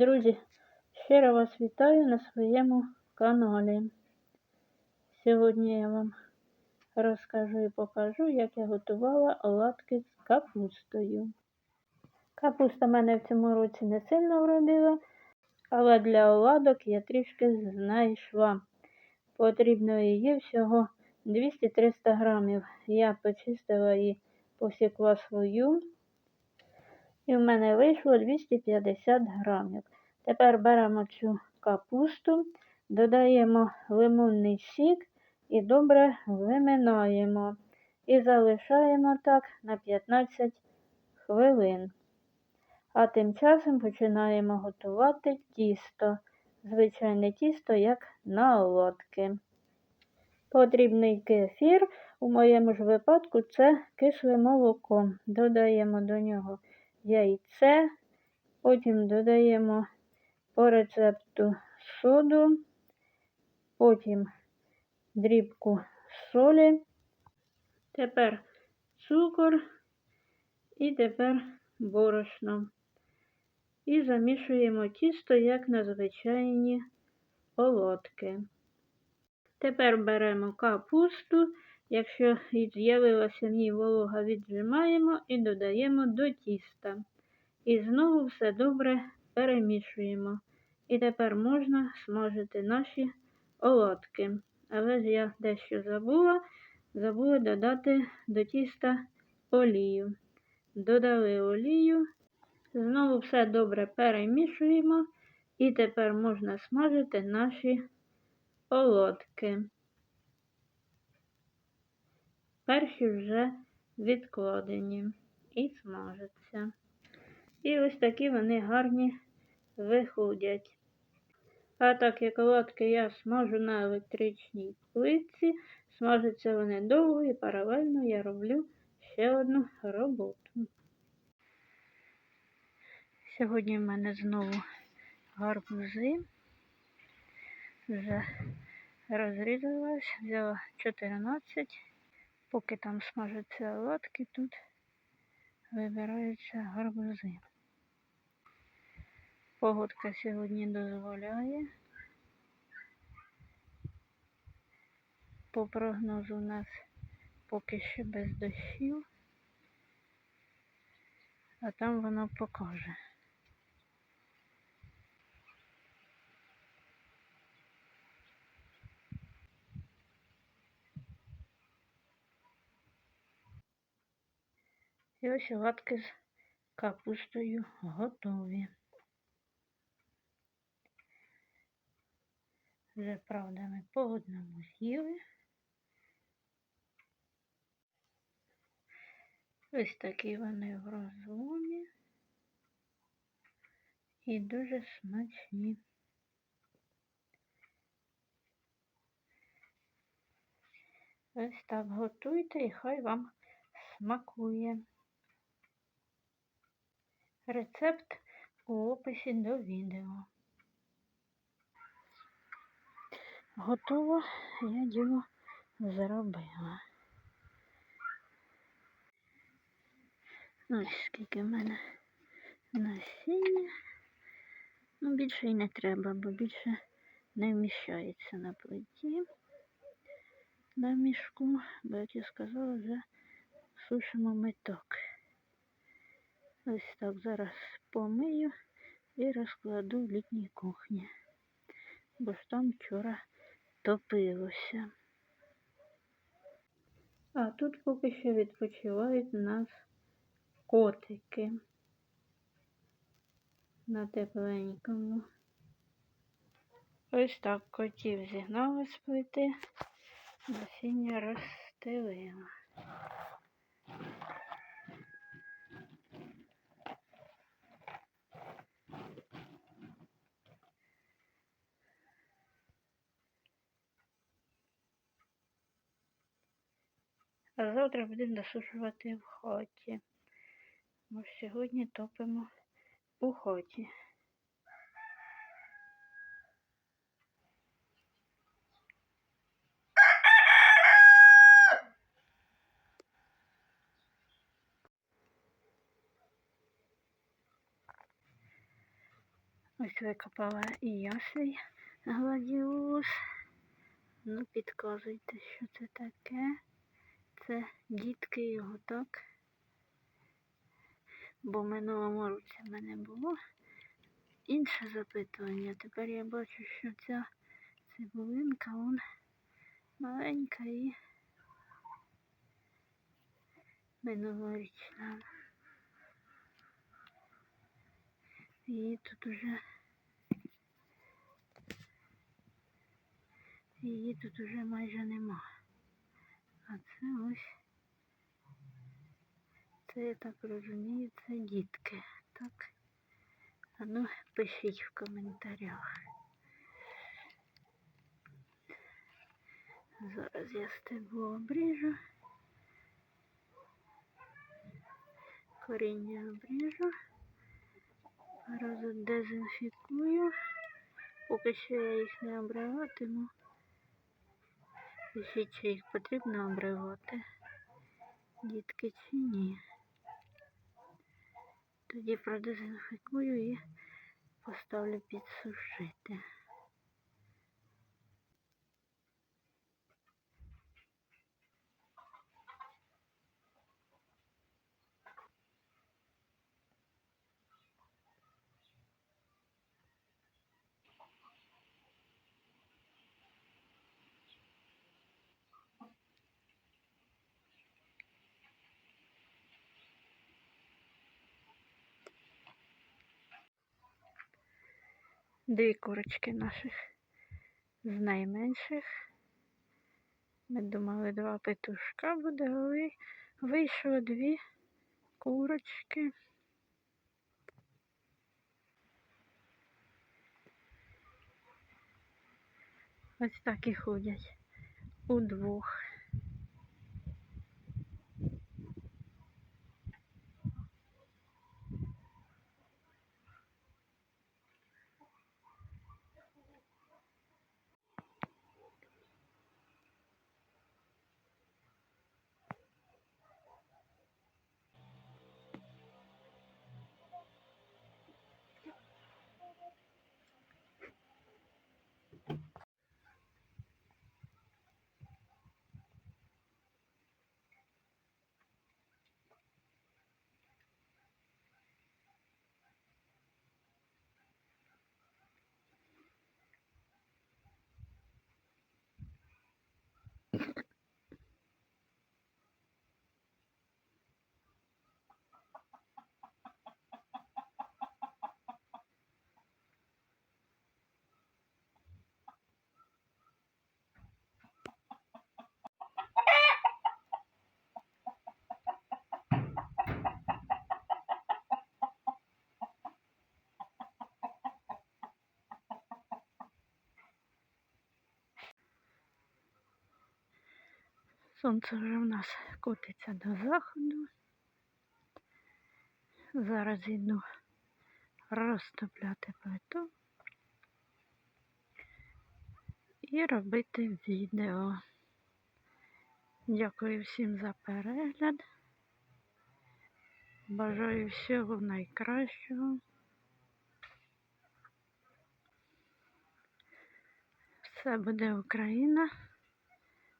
Друзі, щиро вас вітаю на своєму каналі. Сьогодні я вам розкажу і покажу, як я готувала оладки з капустою. Капуста мене в цьому році не сильно вродила, але для оладок я трішки знайшла. Потрібно її всього 200-300 грамів. Я почистила і посікла свою. І в мене вийшло 250 грамів. Тепер беремо цю капусту, додаємо лимонний сік і добре виминаємо. І залишаємо так на 15 хвилин. А тим часом починаємо готувати тісто. Звичайне тісто, як на оладки. Потрібний кефір, у моєму ж випадку це кисле молоко. Додаємо до нього яйце, потім додаємо по рецепту соду, потім дрібку солі, тепер цукор і тепер борошно. І замішуємо тісто, як на звичайні оладки. Тепер беремо капусту, якщо з'явилася в ній волога, віджимаємо і додаємо до тіста. І знову все добре перемішуємо. І тепер можна смажити наші оладки. Але ж я дещо забула, забула додати до тіста олію. Додали олію, знову все добре перемішуємо. І тепер можна смажити наші оладки. Перші вже відкладені і смажаться. І ось такі вони гарні виходять. А так як оладки я смажу на електричній плитці, смажаться вони довго і паралельно я роблю ще одну роботу. Сьогодні в мене знову гарбузи. Вже розрізалась, взяла 14, поки там смажаться оладки, тут вибираються гарбузи. Погодка сьогодні дозволяє. По прогнозу у нас поки що без дощів, а там воно покаже. І ось оладки з капустою готові. Вже, правда, ми по одному з'їли. Ось такі вони в розумі і дуже смачні. Ось так готуйте і хай вам смакує. Рецепт у описі до відео. Готово, я діло зробила. Ось скільки в мене насіння. Ну, більше і не треба, бо більше не вміщається на плиті на мішку, бо як я сказала, вже сушимо меток. Ось так зараз помию і розкладу в літній кухні, бо ж там вчора топилося. А тут поки що відпочивають нас котики на тепленькому. Ось так котів зігнали з плити, насіння розстелила. А завтра будемо досушувати в хаті. Бо сьогодні топимо у хаті. Ось викопала і я свій. Ну, підказуйте, що це таке. Це дітки його, так? Бо в минулому році в мене було інше запитування. Тепер я бачу, що ця цибулинка, вон маленька і минулорічна. Її тут уже її тут уже майже нема. А це ось це я так розумію, це дітки, так? А ну пишіть в коментарях. Зараз я стебло обріжу. Коріння обріжу. Роздезінфікую. Поки що я їх не обриватиму. Пишіть, чи їх потрібно обривати. Дітки чи ні. Тоді продезінфікую і поставлю підсушити. Дві курочки наших з найменших. Ми думали, два петушка буде, але вийшло дві курочки. Ось так і ходять удвох. Сонце вже в нас котиться до заходу. Зараз йду розтопляти плиту і робити відео. Дякую всім за перегляд. Бажаю всього найкращого. Все буде Україна.